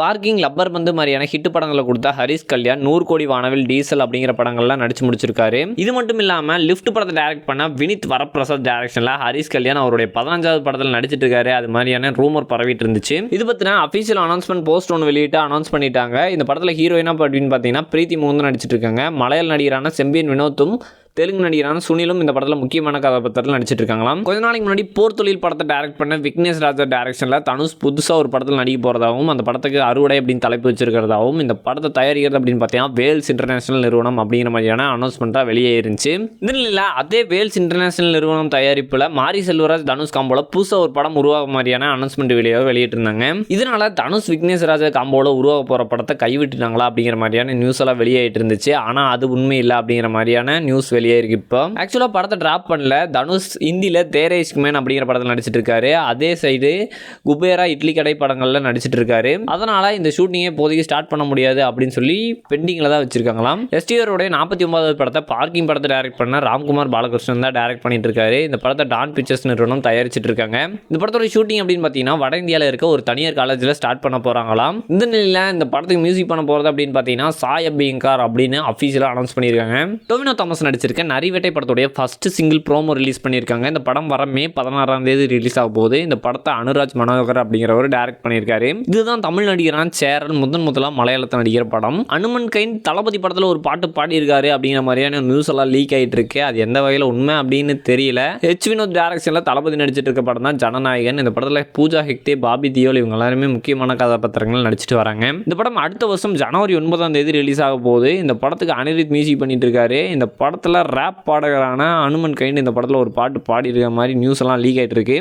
Parking rubber பந்து மாதிரியான hit படங்களை கொடுத்த ஹரிஷ் கல்யாண் நூறு கோடி வானவில் டீசல் அப்படிங்கிற படங்கள்லாம் நடிச்சு முடிச்சிருக்காரு. இது மட்டும் இல்லாமல் லிஃப்ட் படத்தை டைரக்ட் பண்ண வினித் வரப்பிரசாத் டைரக்ஷனில் ஹரிஷ் கல்யாண் அவருடைய பதினஞ்சாவது படத்தில் நடிச்சிட்டு இருக்காரு. அது மாதிரியான ரூமர் பரவிட்டு இருந்துச்சு. இது பற்றின அஃபீஷியல் அனௌன்ஸ்மெண்ட் போஸ்ட் ஒன்று வெளியிட்டு அனௌன்ஸ் பண்ணிட்டாங்க. இந்த படத்தில் ஹீரோயினா அப்படின்னு பார்த்தீங்கன்னா பிரீத்தி முகுந்தன் நடிச்சிட்டு இருக்காங்க. மலையாள நடிகரான செம்பியன் வினோத்தும் தெலுங்கு நடிகரான சுனிலும் இந்த படத்தில் முக்கியமான கதாபாத்திரத்தில் நடிச்சிட்டு இருக்காங்களாம் கொஞ்ச நாளைக்கு முன்னாடி போர் தொழில் படத்தை டைரக்ட் பண்ண விக்னேஷ் ராஜா டைரக்ஷனில் தனுஷ் புதுசாக ஒரு படத்தில் நடிக்க போகிறதாகவும் அந்த படத்துக்கு அறுவடை அப்படின்னு தலைப்பு வச்சிருக்கிறதாகவும் இந்த படத்தை தயாரிக்கிறது அப்படின்னு பார்த்தீங்கன்னா வேல்ஸ் இன்டர்நேஷனல் நிறுவனம் அப்படிங்கிற மாதிரியான அனௌன்ஸ்மெண்ட்டாக வெளியே இருந்துச்சு. இந்த நிலையில் அதே வேல்ஸ் இன்டர்நேஷனல் நிறுவனம் தயாரிப்பில் மாரி செல்வராஜ் தனுஷ் காம்போல புதுசாக ஒரு படம் உருவாக மாதிரியான அனௌன்ஸ்மெண்ட் வெளியாக வெளியிட்டிருந்தாங்க. இதனால தனுஷ் விக்னேஷ் ராஜா காம்போல உருவாக போகிற படத்தை கைவிட்டுட்டாங்களா அப்படிங்கிற மாதிரியான நியூஸ் எல்லாம் வெளியாகிட்டு இருந்துச்சு. ஆனால் அது உண்மை இல்லை அப்படிங்கிற மாதிரியான நியூஸ் வெளியே வெளியாயிருக்கு இப்போ ஆக்சுவலாக படத்தை ட்ராப் பண்ணல. தனுஷ் ஹிந்தியில் தேரே இஷ்க்மேன் அப்படிங்கிற படத்தில் நடிச்சிட்டு இருக்காரு அதே சைடு குபேரா இட்லி கடை படங்களில் நடிச்சிட்டு இருக்காரு அதனால் இந்த ஷூட்டிங்கை இப்போதைக்கு ஸ்டார்ட் பண்ண முடியாது அப்படின்னு சொல்லி பெண்டிங்கில் தான் வச்சிருக்காங்களாம். எஸ்டிஆருடைய நாற்பத்தி ஒன்பதாவது படத்தை பார்க்கிங் படத்தை டைரக்ட் பண்ண ராம்குமார் பாலகிருஷ்ணன் தான் டைரக்ட் பண்ணிட்டு இருக்காரு இந்த படத்தை டான் பிக்சர்ஸ் நிறுவனம் தயாரிச்சிட்டு இருக்காங்க இந்த படத்தோட ஷூட்டிங் அப்படின்னு பார்த்தீங்கன்னா வட இந்தியாவில் இருக்க ஒரு தனியார் காலேஜில் ஸ்டார்ட் பண்ண போகிறாங்களாம் இந்த நிலையில் இந்த படத்துக்கு மியூசிக் பண்ண போகிறது அப்படின்னு பார்த்தீங்கன்னா சாய் பியங்கார் அப்படின்னு அஃபீஷியலாக அனௌன்ஸ் பண்ணியிருக்காங்க. டொவினோ தாமஸ் நடிச்சிருக்க நரிவேட்டை படத்துடைய ஃபஸ்ட்டு சிங்கிள் ப்ரோமோ ரிலீஸ் பண்ணியிருக்காங்க. இந்த படம் வர மே பதினாறாம் தேதி ரிலீஸ் ஆக போகுது. இந்த படத்தை அனுராஜ் மனோகர் அப்படிங்கிறவர் டைரக்ட் பண்ணியிருக்காரு. இதுதான் தமிழ் நடிகரான சேரன் முதன் முதலாக மலையாளத்தில் நடிகர் படம். அனுமன் கைன் தளபதி படத்தில் ஒரு பாட்டு பாடியிருக்காரு அப்படிங்கிற மாதிரியான நியூஸ் எல்லாம் லீக் ஆகிட்டு இருக்கு அது எந்த வகையில் உண்மை அப்படின்னு தெரியல. ஹெச் வினோத் டேரக்ஷனில் தளபதி நடிச்சிட்டு இருக்க படம் தான் ஜனநாயகன். இந்த படத்தில் பூஜா ஹெக்டே பாபி தியோல் இவங்க எல்லாருமே முக்கியமான கதாபாத்திரங்கள் நடிச்சிட்டு வராங்க. இந்த படம் அடுத்த வருஷம் ஜனவரி ஒன்பதாம் தேதி ரிலீஸ் ஆக போகுது. இந்த படத்துக்கு அனிருத் மியூசிக் பண்ணிட்டு இருக்காரு. இந்த படத்தில் ரேப் பாடகரான அனுமன் கைண்ட் இந்த படத்தில் ஒரு பாட்டு பாடியிருக்க மாதிரி நியூஸ் எல்லாம் லீக் ஆகிட்டு இருக்கு